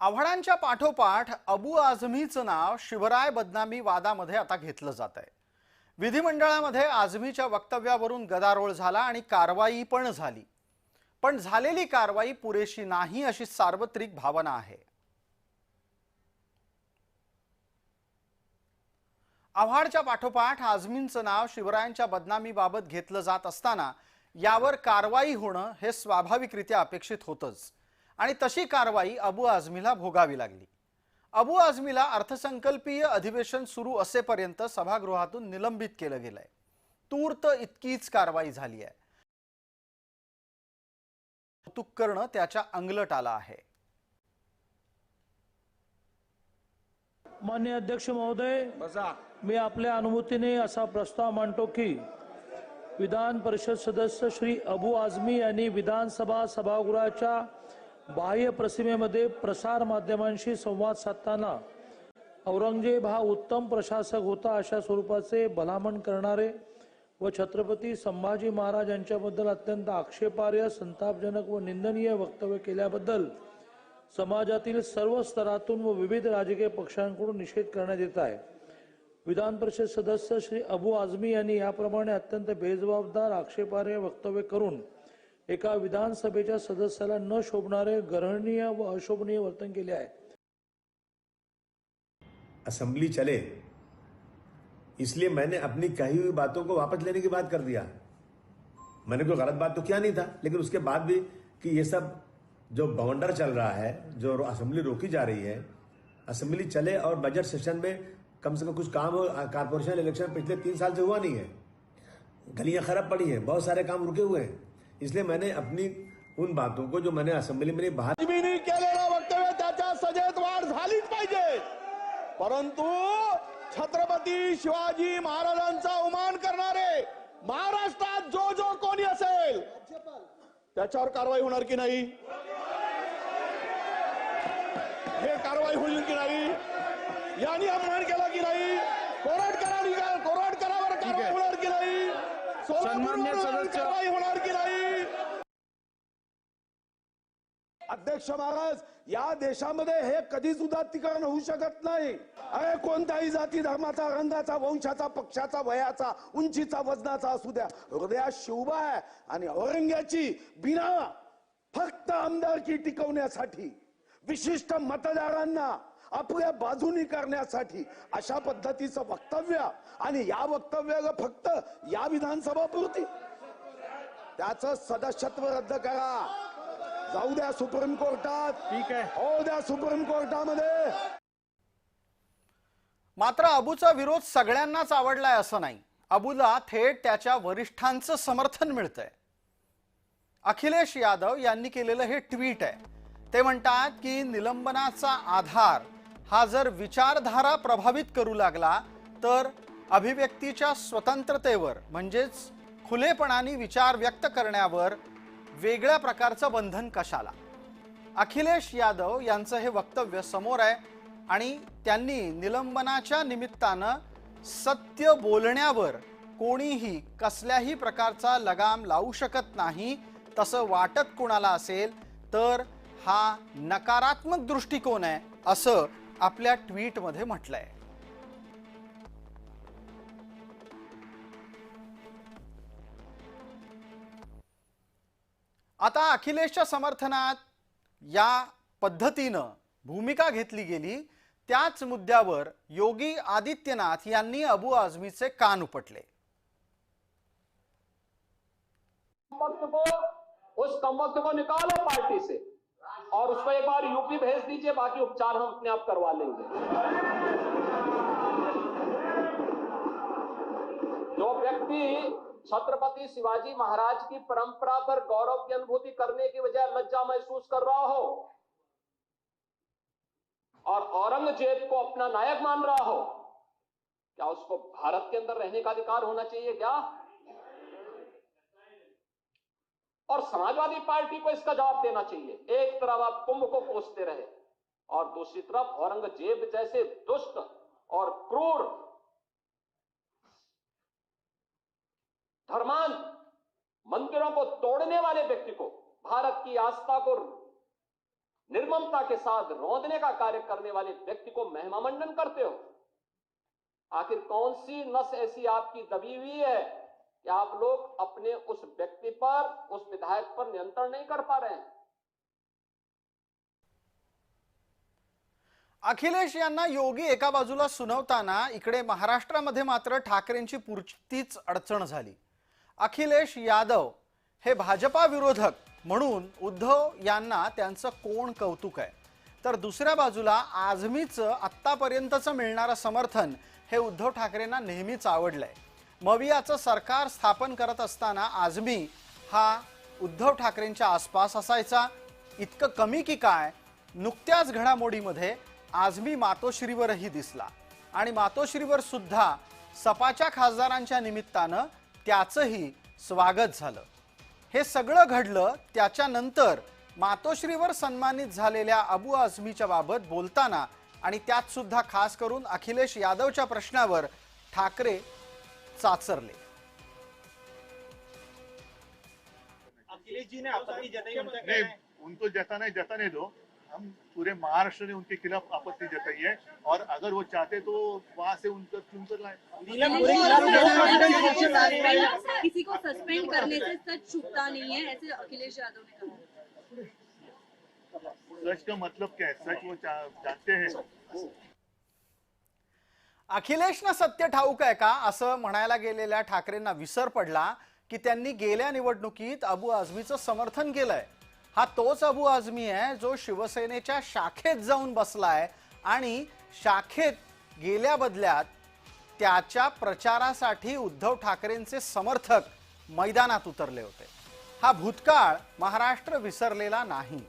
आव्हाडांच्या पाठोपाठ अबू आझमीचं नाव शिवराय बदनामी वादामध्ये आता घेतलं जात आहे विधिमंडळामध्ये आझमीच्या वक्तव्यावरून गदारोळ झाला आणि कारवाई पण झाली. पण झालेली कारवाई पुरेशी नाही अशी सार्वत्रिक भावना आहे. आव्हाडच्या पाठोपाठ आझमींचं नाव शिवरायांच्या बदनामीबाबत घेतलं जात असताना यावर कारवाई होणं हे स्वाभाविकरित्या अपेक्षित होतंच. आणि तशी कारवाई अबू आझमीला भोगावी लागली. अबू आझमीला अर्थसंकल्पीय अधिवेशन सुरू असेपर्यंत सभागृहातून निलंबित केलं गेलंय. तूर्त इतकीच कारवाई झाली आहे. कौतुक करणं त्याच्या अंगलट आलं आहे. मान्य अध्यक्ष महोदय मी आपल्या अनुमतीने असा प्रस्ताव मांडतो की विधान परिषद सदस्य श्री अबू आझमी यांनी विधानसभा सभागृहाच्या बाह्य प्रतिमेमध्ये प्रसार माध्यमांशी संवाद साधताना औरंगजेब हा उत्तम प्रशासक होता अशा स्वरूपाचे भलामण करणारे व छत्रपती संभाजी महाराज यांच्याबद्दल अत्यंत आक्षेपार्ह संतापजनक व निंदनीय वक्तव्य केल्याबद्दल समाजातील सर्व स्तरातून व विविध राजकीय पक्षांकडून निषेध करण्यात येत आहे. विधान परिषद सदस्य श्री अबू आझमी यांनी याप्रमाणे अत्यंत बेजबाबदार आक्षेपार्ह वक्तव्य करून एका विधानसभेच्या सदस्याला न शोभणारे गर्हणीय व अशोभनीय वर्तन केले आहे. असेंबली चले. इसलिए मैंने अपनी कही हुई बातों को वापस लेने की बात कर दिया. मैंने कोई गलत बात तो किया नहीं था, लेकिन उसके बाद भी कि ये सब जो बवंडर चल रहा है, जो असेंबली रोकी जा रही है, असेंबली चले और बजट सेशन में कम से कम कुछ काम हो कारपोरेशन इलेक्शन पिछले तीन साल से हुआ नहीं है। गलियाँ खराब पड़ी हैं, बहुत सारे काम रुके हुए हैं। इसलिए मैंने अपनी उन बातों को जो मैंने असेंबली में बाहर आजमीनी केलेलं वक्तव्य त्याच्या सजेत वाढ झालीच पाहिजे. परंतु छत्रपती शिवाजी महाराजांचा अवमान करणारे महाराष्ट्रात जो जो कोणी असेल त्याच्यावर कारवाई होणार की नाही? हे कारवाई होईल की नाही? यांनी अपमान केला की नाही? कोरटकरांनी का- कोरटकरावर कारवाई होणार की नाही सोलापूरवर कारवाई होणार की नाही? अध्यक्ष महाराज या देशामध्ये हे कधीच उदात्तीकरण होऊ शकत नाही. अरे कोणत्याही जाती धर्माचा रंगाचा वंशाचा पक्षाचा वयाचा उंचीचा वजनाचा असू द्या. हृदयात शिवबा आहे आणि औरंग्याची बिना फक्त आमदारकी टिकवण्यासाठी विशिष्ट मतदारांना आपल्या बाजूनी करण्यासाठी अशा पद्धतीचं वक्तव्य आणि या वक्तव्याला फक्त या विधानसभा पुरती. त्याचं सदस्यत्व रद्द करा. जाऊ द्या सुप्रीम कोर्टात. ठीक आहे. हो द्या सुप्रीम कोर्टामध्ये. मात्र अबूचा विरोध सगळ्यांनाच आवडलाय असं नाही. अबूला थेट त्याच्या वरिष्ठांचं समर्थन मिळतंय. अखिलेश यादव यांनी केलेलं हे ट्विट आहे. ते म्हणतात की निलंबनाचा आधार हा जर विचारधारा प्रभावित करू लागला तर अभिव्यक्तीच्या स्वतंत्रतेवर म्हणजेच खुलेपणाने विचार व्यक्त करण्यावर वेगळ्या प्रकारचं बंधन कशाला? अखिलेश यादव यांचं हे वक्तव्य समोर आहे आणि त्यांनी निलंबनाच्या निमित्तानं सत्य बोलण्यावर कोणीही कसल्याही प्रकारचा लगाम लावू शकत नाही तसं वाटत कोणाला असेल तर हा नकारात्मक दृष्टिकोन आहे असं आपल्या ट्विटमध्ये म्हटलंय. आता अखिलेशच्या समर्थनात या पद्धतीनं भूमिका घेतली गेली त्याच मुद्द्यावर योगी आदित्यनाथ यांनी अबू आझमीचे कान उपटले. वक्त को उस कम वक्त को निकालो पार्टी और उसको एक बार यूपी भेज दीजिए, बाकी उपचार हम अपने आप करवा लेंगे। जो व्यक्ति छत्रपति शिवाजी महाराज की परंपरा पर गौरव की अनुभूति करने की बजाय लज्जा महसूस कर रहा हो और औरंगज़ेब को अपना नायक मान रहा हो, क्या उसको भारत के अंदर रहने का अधिकार होना चाहिए क्या? और समाजवादी पार्टी को इसका जवाब देना चाहिए। एक तरफ़ आप कुंभ को कोसते रहे और दूसरी तरफ़ औरंगज़ेब जैसे दुष्ट और क्रूर धर्मान मंदिरों को तोड़ने वाले व्यक्ति को, भारत की आस्था को निर्ममता के साथ रोदने का कार्य करने वाले व्यक्ति को महिमा करते हो। आखिर कौन सी नस ऐसी आपकी दबी हुई है? कि आप लोग अपने उस व्यक्ति पर उस विधायक पर नियंत्रण नहीं कर पा रहे हैं। अखिलेश यांना योगी एका बाजूला सुनावताना इकडे महाराष्ट्रामध्ये मात्र ठाकरेंची पुरतीच अडचण झाली. अखिलेश यादव हे भाजपा विरोधक म्हणून उद्धव यांना त्यांचं कोण कौतुक आहे? तर दुसऱ्या बाजूला आझमीचं आत्तापर्यंतचं मिळणारं समर्थन हे उद्धव ठाकरेंना नेहमीच आवडलंय. मवियाचं सरकार स्थापन करत असताना आझमी हा उद्धव ठाकरेंच्या आसपास असायचा. इतकं कमी की काय? नुकत्याच घडामोडीमध्ये आझमी मातोश्रीवरही दिसला. आणि मातोश्रीवर सुद्धा सपाच्या खासदारांच्या निमित्तानं त्याचंही स्वागत झालं. हे सगळं घडलं त्याच्यानंतर मातोश्रीवर सन्मानित झालेल्या अबू आझमीच्या बाबत बोलताना आणि त्यात सुद्धा खास करून अखिलेश यादवच्या प्रश्नावर ठाकरे चाचरले अखिलेश जी ने आपत्ति जताई नहीं कहना है उनको जताना जताने दो। हम पूरे महाराष्ट्र ने उनके खिलाफ आपत्ति जताई है। और अगर वो चाहते तो वहाँ से उनका चुनकर लाए। नीलम गोरे के खिलाफ जो कांग्रेस ने मोर्चा किसी को सस्पेंड करने से सच छुपता नहीं है ऐसे अखिलेश यादव ने कहा। सच का मतलब क्या है? सच वो जानते हैं। अखिलेशनं सत्य ठाऊक आहे का? असं म्हणायला गेलेल्या ठाकरेंना विसर पडला की त्यांनी गेल्या निवडणुकीत अबू आझमीचं समर्थन केलंय. हा तोच अबू आझमी आहे जो शिवसेनेच्या शाखेत जाऊन बसलाय आणि शाखेत गेल्या बदल्यात त्याच्या प्रचारासाठी उद्धव ठाकरेंचे समर्थक मैदानात उतरले होते. हा भूतकाळ महाराष्ट्र विसरलेला नाही.